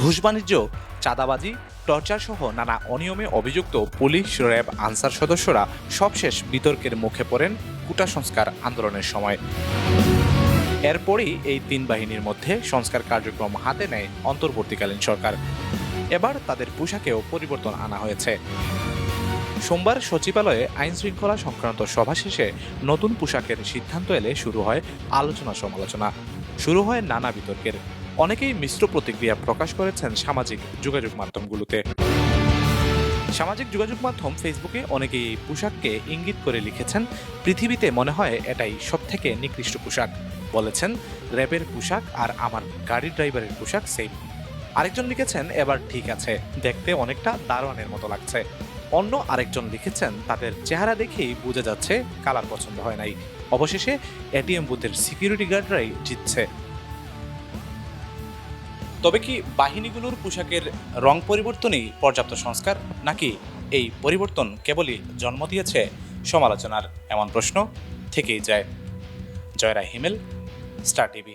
ঘুষ বাণিজ্য, চাঁদাবাজি, টর্চার সহ নানা অনিয়মে অভিযুক্ত পুলিশ, র্যাব, আনসার সদস্যরা সবশেষ বিতর্কের মুখে পড়েন কুটা সংস্কার আন্দোলনের সময়। এরপরই এই তিন বাহিনীর মধ্যে সংস্কার কার্যক্রম হাতে নেয় অন্তর্বর্তীকালীন সরকার। এবার তাদের পোশাকেও পরিবর্তন আনা হয়েছে। সোমবার সচিবালয়ে আইন শৃঙ্খলা সংক্রান্ত সভা শেষে নতুন পোশাকের সিদ্ধান্ত এলে শুরু হয় আলোচনা সমালোচনা শুরু হয় নানা বিতর্কের। অনেকেই মিশ্র প্রতিক্রিয়া প্রকাশ করেছেন সামাজিক যোগাযোগ মাধ্যমগুলোতে। সামাজিক যোগাযোগ মাধ্যম ফেসবুকে অনেকেই এই পোশাককে ইঙ্গিত করে লিখেছেন, পৃথিবীতে মনে হয় এটাই সব থেকে নিকৃষ্ট পোশাক। বলেছেন র্যাবের পোশাক আর আমার গাড়ির ড্রাইভারের পোশাক সেম আরেকজন লিখেছেন, এবার ঠিক আছে, দেখতে অনেকটা দারোয়ানের মতো লাগছে। অন্য আরেকজন লিখেছেন, তাদের চেহারা দেখেই বোঝা যাচ্ছে কালার পছন্দ হয় নাই। অবশেষে এটিএম বুথের সিকিউরিটি গার্ডরাই জিতছে। তবে কি বাহিনীগুলোর পোশাকের রং পরিবর্তনই পর্যাপ্ত সংস্কার, নাকি এই পরিবর্তন কেবলই জন্ম দিয়েছে সমালোচনার এমন প্রশ্ন? থেকেই যায়। জয়রা হিমেল স্টার টিভি